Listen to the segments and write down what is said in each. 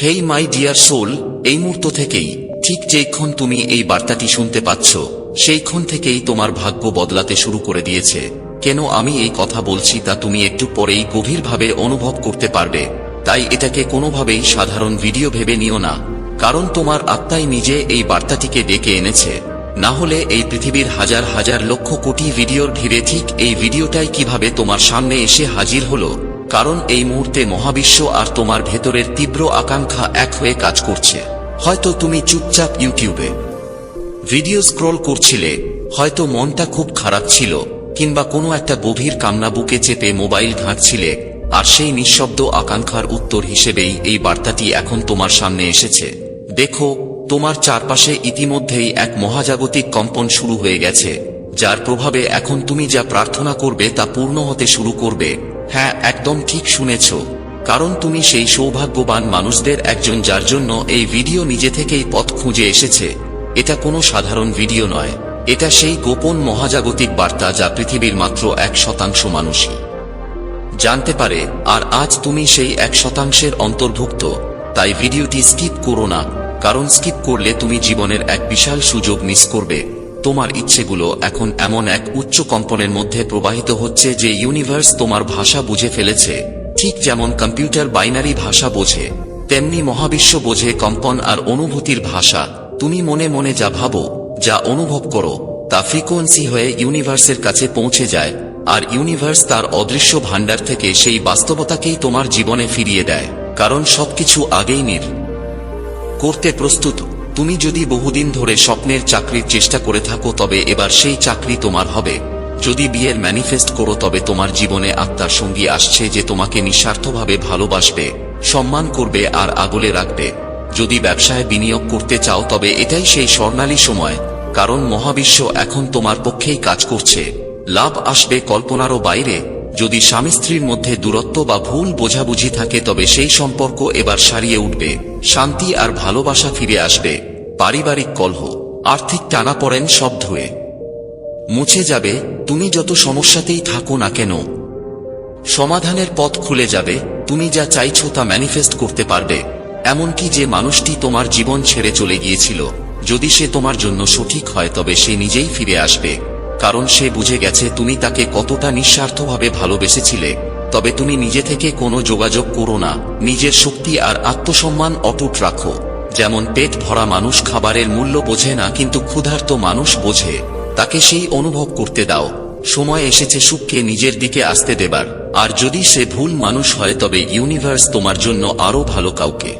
Hey my dear soul, এই মুহূর্ত থেকেই, ঠিক যেইক্ষণ তুমি এই বার্তাটি শুনতে পাচ্ছ, সেইক্ষণ থেকেই তোমার ভাগ্য বদলাতে শুরু করে দিয়েছে। কেন আমি এই কথা বলছি তা তুমি একটু পরেই গভীরভাবে অনুভব করতে পারবে। তাই এটাকে কোনোভাবেই সাধারণ ভিডিও ভেবে নিও না। কারণ তোমার আত্মাই নিজে এই বার্তাটিকে ডেকে এনেছে। না হলে এই পৃথিবীর হাজার হাজার লক্ষ কোটি ভিডিওর ভিড়ে ঠিক এই ভিডিওটাই কীভাবে তোমার সামনে এসে হাজির হলো? কারণ এই মুহূর্তে মহাবিশ্ব আর তোমার ভেতরের তীব্র আকাঙ্ক্ষা এক হয়ে কাজ করছে। হয়তো তুমি চুপচাপ ইউটিউবে ভিডিও স্ক্রল করছিলে, হয়তো মনটা খুব খারাপ ছিল, কিংবা কোনো একটা গভীর কান্না বুকে চেপে মোবাইল ঘাঁটছিলে আর সেই নিঃশব্দ আকাঙ্ক্ষার উত্তর হিসেবেই এই বার্তাটি এখন তোমার সামনে এসেছে। দেখো, তোমার চারপাশে ইতিমধ্যেই এক মহাজাগতিক কম্পন শুরু হয়ে গেছে, যার প্রভাবে এখন তুমি যা প্রার্থনা করবে তা পূর্ণ হতে শুরু করবে। হ্যাঁ একদম ঠিক শুনেছ। কারণ তুমি সেই সৌভাগ্যবান মানুষদের একজন যার জন্য এই ভিডিও নিজে থেকেই পথ খুঁজে এসেছে। এটা কোনো সাধারণ ভিডিও নয়। এটা সেই গোপন মহাজাগতিক বার্তা যা পৃথিবীর মাত্র এক শতাংশ মানুষই। জানতে পারে, আর আজ তুমি সেই এক শতাংশের অন্তর্ভুক্ত, তাই ভিডিওটি স্কিপ করো না, কারণ স্কিপ করলে তুমি জীবনের এক বিশাল সুযোগ মিস করবে। তোমার ইচ্ছেগুলো এখন এমন এক উচ্চ কম্পনের মধ্যে প্রবাহিত হচ্ছে যে ইউনিভার্স তোমার ভাষা বুঝে ফেলেছে। ঠিক যেমন কম্পিউটার বাইনারি ভাষা বোঝে, তেমনি মহাবিশ্ব বোঝে কম্পন আর অনুভূতির ভাষা। তুমি মনে মনে যা ভাবো, যা অনুভব করো, তা ফ্রিকোয়েন্সি হয়ে ইউনিভার্সের কাছে পৌঁছে যায়, আর ইউনিভার্স তার অদৃশ্য ভাণ্ডার থেকে সেই বাস্তবতাকেই তোমার জীবনে ফিরিয়ে দেয়, কারণ সবকিছু আগেই নির। করতে প্রস্তুত তুমি যদি বহুদিন ধরে স্বপ্নের চাকরির চেষ্টা করে থাকো, তবে এবার সেই চাকরি তোমার হবে। যদি বিয়ের ম্যানিফেস্ট করো, তবে তোমার জীবনে আত্মার সঙ্গী আসছে যে তোমাকে নিঃস্বার্থভাবে ভালোবাসবে, সম্মান করবে আর আগলে রাখবে। যদি ব্যবসায় বিনিয়োগ করতে চাও, তবে এটাই সেই স্বর্ণালী সময়, কারণ মহাবিশ্ব এখন তোমার পক্ষেই কাজ করছে। লাভ আসবে কল্পনারও বাইরে। যদি স্বামী স্ত্রীর মধ্যে দূরত্ব বা ভুল বোঝাবুঝি থাকে, তবে সেই সম্পর্ক এবার সারিয়ে উঠবে, শান্তি আর ভালোবাসা ফিরে আসবে। পারিবারিক কলহ, আর্থিক টানাপড়েন সব ধুয়ে। মুছে যাবে, তুমি যত সমস্যাতেই থাকো না কেন। সমাধানের পথ খুলে যাবে, তুমি যা চাইছো তা ম্যানিফেস্ট করতে পারবে। এমনকি যে মানুষটি তোমার জীবন ছেড়ে চলে গিয়েছিল, যদি সে তোমার জন্য সঠিক হয় তবে সে নিজেই ফিরে আসবে। কারণ সে বুঝে গেছে তুমি তাকে কতটা নিঃস্বার্থভাবে ভালোবেসেছিলে, তবে তুমি নিজে থেকে কোনো যোগাযোগ করো না, নিজের শক্তি আর আত্মসম্মান অটুট রাখো। যেমন পেট ভরা মানুষ খাবারের মূল্য বোঝে না, কিন্তু ক্ষুধার্ত মানুষ বোঝে। তাকে সেই অনুভব করতে দাও। সময় এসেছে সুখকে নিজের দিকে আসতে দেবার। আর যদি সে ভুল মানুষ হয়, তবে ইউনিভার্স তোমার জন্য আরও ভালো কাউকে।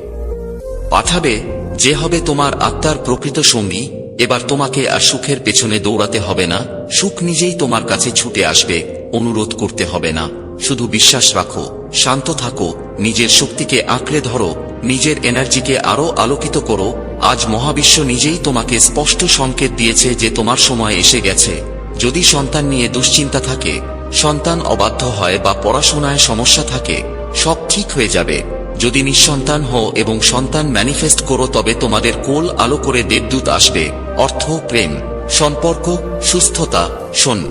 পাঠাবে, যে হবে তোমার আত্মার প্রকৃত সঙ্গী, এবার তোমাকে আর সুখের পেছনে দৌড়াতে হবে না। সুখ নিজেই তোমার কাছে ছুটে আসবে, অনুরোধ করতে হবে না। শুধু বিশ্বাস রাখো। শান্ত থাকো, নিজের শক্তিকে আঁকড়ে ধরো, নিজের এনার্জিকে আরও আলোকিত করো, আজ মহাবিশ্ব নিজেই তোমাকে স্পষ্ট সংকেত দিয়েছে যে তোমার সময় এসে গেছে। যদি সন্তান নিয়ে দুশ্চিন্তা থাকে, সন্তান অবাধ্য হয় বা পড়াশোনায় সমস্যা থাকে, সব ঠিক হয়ে যাবে। যদি নিঃসন্তান হও এবং সন্তান ম্যানিফেস্ট করো তবে তোমাদের কোল আলো করে দেবদূত আসবে। অর্থ, প্রেম, সম্পর্ক, সুস্থতা, শোন।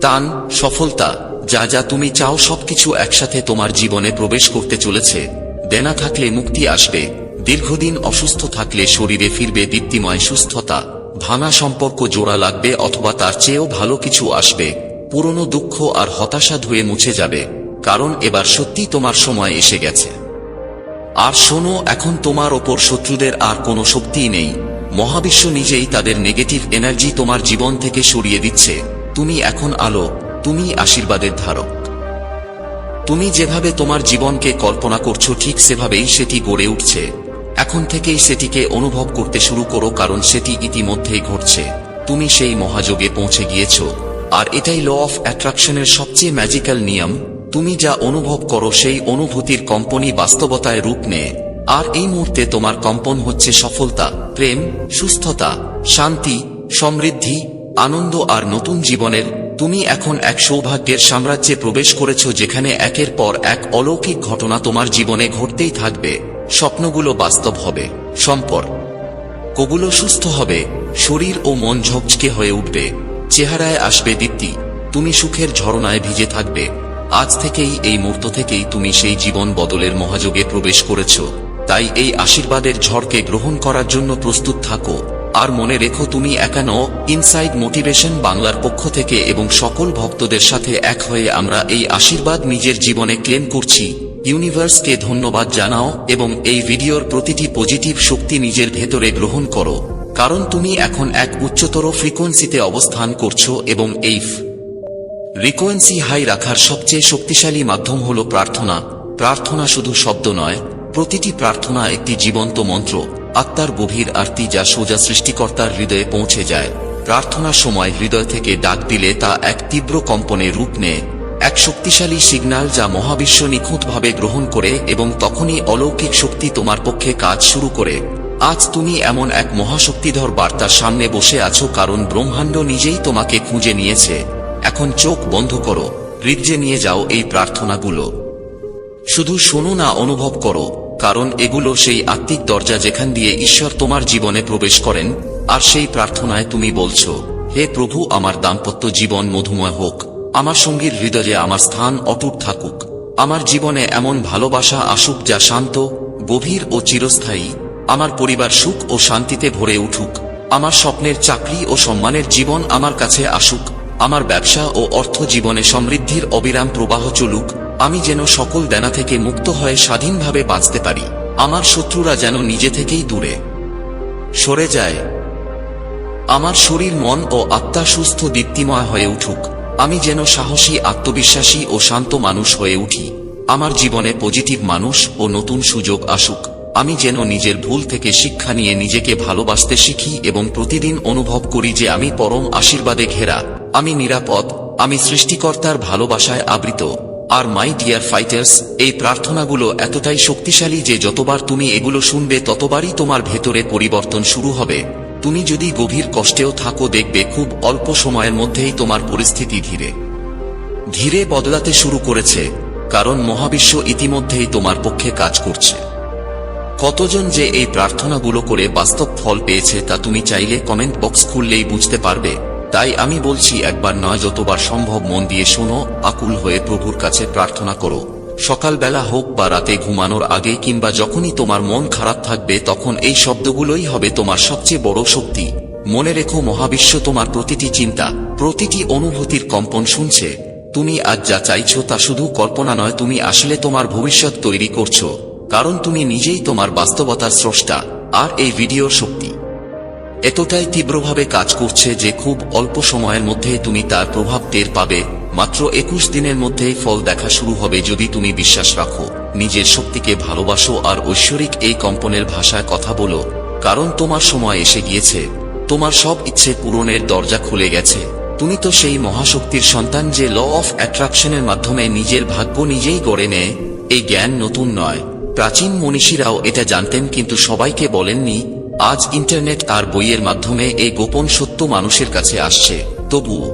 তান সফলতা যা যা তুমি চাও সবকিছু একসাথে তোমার জীবনে প্রবেশ করতে চলেছে। দেনা থাকলে মুক্তি আসবে। দীর্ঘদিন অসুস্থ থাকলে শরীরে ফিরবে দীপ্তিময় সুস্থতা। ভাঙা সম্পর্ক জোড়া লাগবে অথবা তার চেয়েও ভালো কিছু আসবে। পুরনো দুঃখ আর হতাশা ধুয়ে মুছে যাবে। কারণ এবার সত্যি তোমার সময় এসে গেছে। আর শোনো, এখন তোমার ওপর শত্রুদের আর কোনো শক্তিই নেই। মহাবিশ্ব নিজেই তাদের নেগেটিভ এনার্জি তোমার জীবন থেকে সরিয়ে দিচ্ছে। তুমি এখন আলো। তুমি আশীর্বাদের ধারক। তুমি যেভাবে তোমার জীবনকে কল্পনা করছ, ঠিক সেভাবেই সেটি গড়ে উঠছে। এখন থেকেই সেটিকে অনুভব করতে শুরু করো, কারণ সেটি ইতিমধ্যেই ঘটছে। তুমি সেই মহাযোগে পৌঁছে গিয়েছ। আর এটাই ল অফ অ্যাট্রাকশনের সবচেয়ে ম্যাজিক্যাল নিয়ম। তুমি যা অনুভব করো, সেই অনুভূতির কম্পনই বাস্তবতায় রূপ নেয়। আর এই মুহূর্তে তোমার কম্পন হচ্ছে সফলতা, প্রেম, সুস্থতা, শান্তি, সমৃদ্ধি, আনন্দ আর নতুন জীবনের তুমি এখন এক সৌভাগ্যের সাম্রাজ্যে প্রবেশ করেছ যেখানে একের পর এক অলৌকিক ঘটনা তোমার জীবনে ঘটতেই থাকবে। স্বপ্নগুলো বাস্তব হবে। সম্পর্ক। কগুলো সুস্থ হবে। শরীর ও মন ঝকঝকে হয়ে উঠবে। চেহারায় আসবে দীপ্তি। তুমি সুখের ঝরনায় ভিজে থাকবে। আজ থেকেই, এই মুহূর্ত থেকেই তুমি সেই জীবন বদলের মহাযোগে প্রবেশ করেছ। তাই এই আশীর্বাদের ঝড়কে গ্রহণ করার জন্য প্রস্তুত থাকো। আর মনে রেখো তুমি একানো ইনসাইড মোটিভেশন বাংলার পক্ষ থেকে এবং সকল ভক্তদের সাথে এক হয়ে আমরা এই আশীর্বাদ নিজের জীবনে ক্লেম করছি। ইউনিভার্সকে ধন্যবাদ জানাও এবং এই ভিডিওর প্রতিটি পজিটিভ শক্তি নিজের ভেতরে গ্রহণ করো। কারণ তুমি এখন এক উচ্চতর ফ্রিকোয়েন্সিতে অবস্থান করছ এবং এই রিকোয়েন্সি হাই রাখার সবচেয়ে শক্তিশালী মাধ্যম হল প্রার্থনা। প্রার্থনা শুধু শব্দ নয়, প্রতিটি প্রার্থনা একটি জীবন্ত মন্ত্র। আত্মার গভীর আরতি যা সোজা সৃষ্টিকর্তার হৃদয়ে পৌঁছে যায়। প্রার্থনার সময় হৃদয় থেকে ডাক দিলে তা এক তীব্র কম্পনে রূপ নেয়। এক শক্তিশালী সিগন্যাল যা মহাবিশ্ব নিখুঁতভাবে গ্রহণ করে এবং তখনই অলৌকিক শক্তি তোমার পক্ষে কাজ শুরু করে। আজ তুমি এমন এক মহাশক্তিধর বার্তার সামনে বসে আছো কারণ ব্রহ্মাণ্ড নিজেই তোমাকে খুঁজে নিয়েছে। এখন চোখ বন্ধ করো। হৃদয়ে নিয়ে যাও এই প্রার্থনাগুলো। শুধু শোনো না, অনুভব করো। কারণ এগুলো সেই আত্মিক দরজা যেখান দিয়ে ঈশ্বর তোমার জীবনে প্রবেশ করেন, আর সেই প্রার্থনায় তুমি বলছো, হে প্রভু, আমার দাম্পত্য জীবন মধুময় হোক, আমার সঙ্গীর হৃদয়ে আমার স্থান অটুট থাকুক, আমার জীবনে এমন ভালোবাসা আসুক যা শান্ত, গভীর ও চিরস্থায়ী, আমার পরিবার সুখ ও শান্তিতে ভরে উঠুক, আমার স্বপ্নের চাকরি ও সম্মানের জীবন আমার কাছে আসুক, আমার ব্যবসা ও অর্থ জীবনে সমৃদ্ধির অবিরাম প্রবাহ চলুক আমি যেন সকল দেনা থেকে মুক্ত হয়ে স্বাধীনভাবে বাঁচতে পারি। আমার শত্রুরা যেন নিজে থেকেই দূরে। সরে যায়। আমার শরীর মন ও আত্মা সুস্থ, দীপ্তিময় হয়ে উঠুক। আমি যেন সাহসী, আত্মবিশ্বাসী ও শান্ত মানুষ হয়ে উঠি। আমার জীবনে পজিটিভ মানুষ ও নতুন সুযোগ আসুক। আমি যেন নিজের ভুল থেকে শিক্ষা নিয়ে নিজেকে ভালোবাসতে শিখি এবং প্রতিদিন অনুভব করি যে আমি পরম আশীর্বাদে ঘেরা। আমি নিরাপদ। আমি সৃষ্টিকর্তার ভালোবাসায় আবৃত। আর মাই ডিয়ার ফাইটার্স, এই প্রার্থনাগুলো এতটাই শক্তিশালী যে যতবার তুমি এগুলো শুনবে ততবারই তোমার ভেতরে পরিবর্তন শুরু হবে। তুমি যদি গভীর কষ্টেও থাকো দেখবে খুব অল্প সময়ের মধ্যেই তোমার পরিস্থিতি ধীরে। ধীরে বদলাতে শুরু করেছে, কারণ মহাবিশ্ব ইতিমধ্যেই তোমার পক্ষে কাজ করছে। কতজন যে এই প্রার্থনাগুলো করে বাস্তব ফল পেয়েছে তা তুমি চাইলে কমেন্ট বক্স খুললেই বুঝতে পারবে। তাই আমি বলছি একবার নয় যতবার সম্ভব মন দিয়ে শোনো, আকুল হয়ে প্রভুর কাছে প্রার্থনা করো। সকালবেলা হোক বা রাতে ঘুমানোর আগে কিংবা যখনই তোমার মন খারাপ থাকবে তখন এই শব্দগুলোই হবে তোমার সবচেয়ে বড় শক্তি। মনে রেখো, মহাবিশ্ব তোমার প্রতিটি চিন্তা, প্রতিটি অনুভূতির কম্পন শুনছে। তুমি আজ যা চাইছ তা শুধু কল্পনা নয়, তুমি আসলে তোমার ভবিষ্যৎ তৈরি করছ। কারণ তুমি নিজেই তোমার বাস্তবতার স্রষ্টা, আর এই ভিডিওর শক্তি এতটাই তীব্রভাবে কাজ করছে যে খুব অল্প সময়ের মধ্যে তুমি তার প্রভাব টের পাবে। মাত্র একুশ দিনের মধ্যেই ফল দেখা শুরু হবে যদি তুমি বিশ্বাস রাখো। নিজের শক্তিকে ভালোবাসো আর ঐশ্বরিক এই কম্পনের ভাষায় কথা বলো। কারণ তোমার সময় এসে গিয়েছে। তোমার সব ইচ্ছে পূরণের দরজা খুলে গেছে। তুমি তো সেই মহাশক্তির সন্তান যে ল অফ অ্যাট্রাকশনের মাধ্যমে নিজের ভাগ্য নিজেই গড়ে নেয়। এই জ্ঞান নতুন নয়। প্রাচীন মনীষীরাও এটা জানতেন কিন্তু সবাইকে বলেননি আজ ইন্টারনেট আর বইয়ের মাধ্যমে এই গোপন সত্য মানুষের কাছে আসছে। তবুও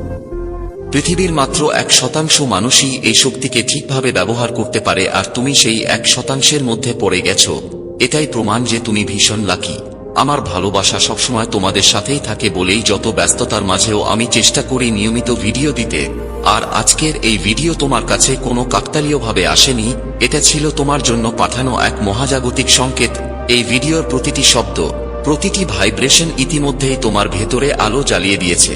পৃথিবীর মাত্র এক শতাংশ মানুষই এই শক্তিকে ঠিকভাবে ব্যবহার করতে পারে আর তুমি সেই এক শতাংশের মধ্যে পড়ে গেছো। এটাই প্রমাণ যে তুমি ভীষণ লাকি। আমার ভালোবাসা সবসময় তোমাদের সাথেই থাকে বলেই যত ব্যস্ততার মাঝেও আমি চেষ্টা করি নিয়মিত ভিডিও দিতে। আর আজকের এই ভিডিও তোমার কাছে কোনো কাকতালীয়ভাবে আসেনি, এটা ছিল তোমার জন্য পাঠানো এক মহাজাগতিক সংকেত। এই ভিডিওর প্রতিটি শব্দ প্রতিটি ভাইব্রেশন ইতিমধ্যেই তোমার ভেতরে আলো জ্বালিয়ে দিয়েছে।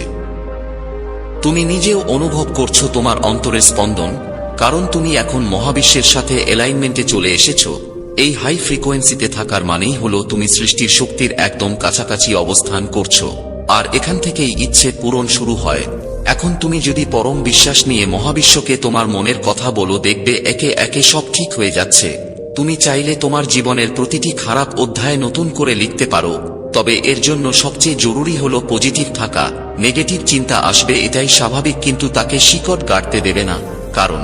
তুমি নিজেও অনুভব করছ তোমার অন্তরের স্পন্দন, কারণ তুমি এখন মহাবিশ্বের সাথে অ্যালাইনমেন্টে চলে এসেছ। এই হাই ফ্রিকোয়েন্সিতে থাকার মানেই হলো তুমি সৃষ্টির শক্তির একদম কাছাকাছি অবস্থান করছ। আর এখান থেকেই ইচ্ছে পূরণ শুরু হয়। এখন তুমি যদি পরম বিশ্বাস নিয়ে মহাবিশ্বকে তোমার মনের কথা বলো, দেখবে একে একে সব ঠিক হয়ে যাচ্ছে। তুমি চাইলে তোমার জীবনের প্রতিটি খারাপ অধ্যায় নতুন করে লিখতে পারো, তবে এর জন্য সবচেয়ে জরুরি হলো পজিটিভ থাকা। নেগেটিভ চিন্তা আসবে, এটাই স্বাভাবিক, কিন্তু তাকে শিকট গাড়তে দেবে না। কারণ?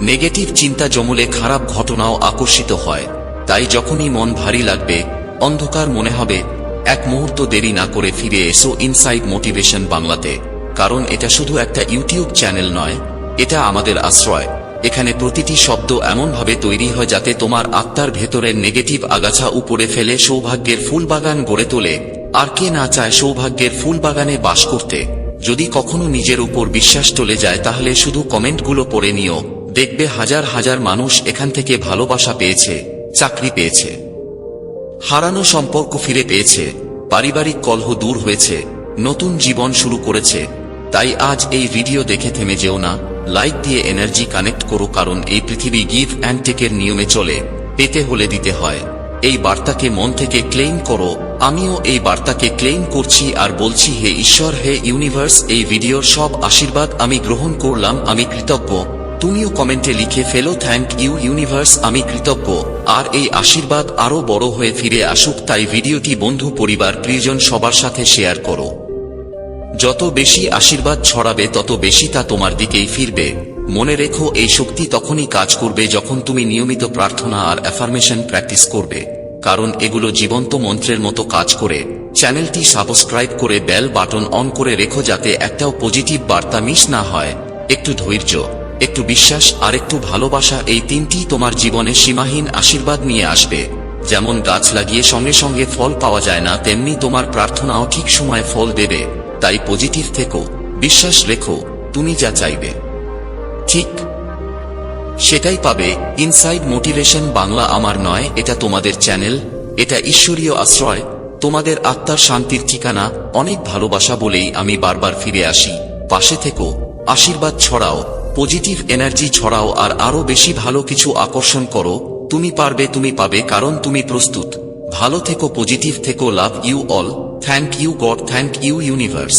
নেগেটিভ চিন্তা জমলে খারাপ ঘটনাও আকর্ষিত হয়। তাই যখনই মন ভারী লাগবে, অন্ধকার মনে হবে, এক মুহূর্ত দেরি না করে ফিরে এসো ইনসাইড মোটিভেশন বাংলাতে। কারণ এটা শুধু একটা ইউটিউব চ্যানেল নয়, এটা আমাদের আশ্রয়। এখানে প্রতিটি শব্দ এমনভাবে তৈরি হয় যাতে তোমার আত্মার ভেতরের নেগেটিভ আগাছা উপরে ফেলে সৌভাগ্যের ফুলবাগান গড়ে তোলে। আর কে না চায় সৌভাগ্যের ফুলবাগানে বাস করতে। যদি কখনো নিজের উপর বিশ্বাস চলে যায়, তাহলে শুধু কমেন্টগুলো পড়ে নিও। দেখবে হাজার হাজার মানুষ এখান থেকে ভালোবাসা পেয়েছে, চাকরি পেয়েছে। হারানো সম্পর্ক ফিরে পেয়েছে। পারিবারিক কলহ দূর হয়েছে। নতুন জীবন শুরু করেছে। তাই আজ এই ভিডিও দেখে থেমে যেও না। লাইক দিয়ে এনার্জি কানেক্ট করো কারণ এই পৃথিবী গিভ অ্যান্ড টেকের নিয়মে চলে। পেতে হলে দিতে হয়। এই বার্তাকে মন থেকে ক্লেইম করো। আমিও এই বার্তাকে ক্লেইম করছি আর বলছি, হে ঈশ্বর, হে ইউনিভার্স, এই ভিডিওর সব আশীর্বাদ আমি গ্রহণ করলাম, আমি কৃতজ্ঞ। তুমিও কমেন্টে লিখে ফেলো, থ্যাংক ইউ, ইউনিভার্স, আমি কৃতজ্ঞ। আর এই আশীর্বাদ আরও বড় হয়ে ফিরে আসুক, তাই ভিডিওটি বন্ধু, পরিবার, প্রিয়জন সবার সাথে শেয়ার করো। যত বেশি আশীর্বাদ ছড়াবে, তত বেশি তা তোমার দিকেই ফিরবে। মনে রেখো, এই শক্তি তখনই কাজ করবে যখন তুমি নিয়মিত প্রার্থনা আর অ্যাফার্মেশন প্র্যাকটিস করবে। কারণ এগুলো জীবন্ত মন্ত্রের মতো কাজ করে। চ্যানেলটি সাবস্ক্রাইব করে বেল বাটন অন করে রেখো যাতে একটাও পজিটিভ বার্তা মিস না হয়। একটু ধৈর্য, একটু বিশ্বাস আর একটু ভালোবাসা এই তিনটি তোমার জীবনে সীমাহীন আশীর্বাদ নিয়ে আসবে। যেমন গাছ লাগিয়ে সঙ্গে সঙ্গে ফল পাওয়া যায় না, তেমনি তোমার প্রার্থনাও ঠিক সময় ফল দেবে। তাই পজিটিভ থেকো, বিশ্বাস রেখো, তুমি যা চাইবে। ঠিক। সেটাই পাবে ইনসাইড মোটিভেশন বাংলা আমার নয়, এটা তোমাদের চ্যানেল এটা ঈশ্বরীয় আশ্রয়, তোমাদের আত্মার শান্তির ঠিকানা, অনেক ভালোবাসা বলেই আমি বারবার ফিরে আসি। পাশে থেকো, আশীর্বাদ ছড়াও পজিটিভ এনার্জি ছড়াও আর আরও বেশি ভালো কিছু আকর্ষণ করো, তুমি পারবে, তুমি পাবে, কারণ তুমি প্রস্তুত। ভালো থেকো পজিটিভ থেকো love you all thank you God thank you universe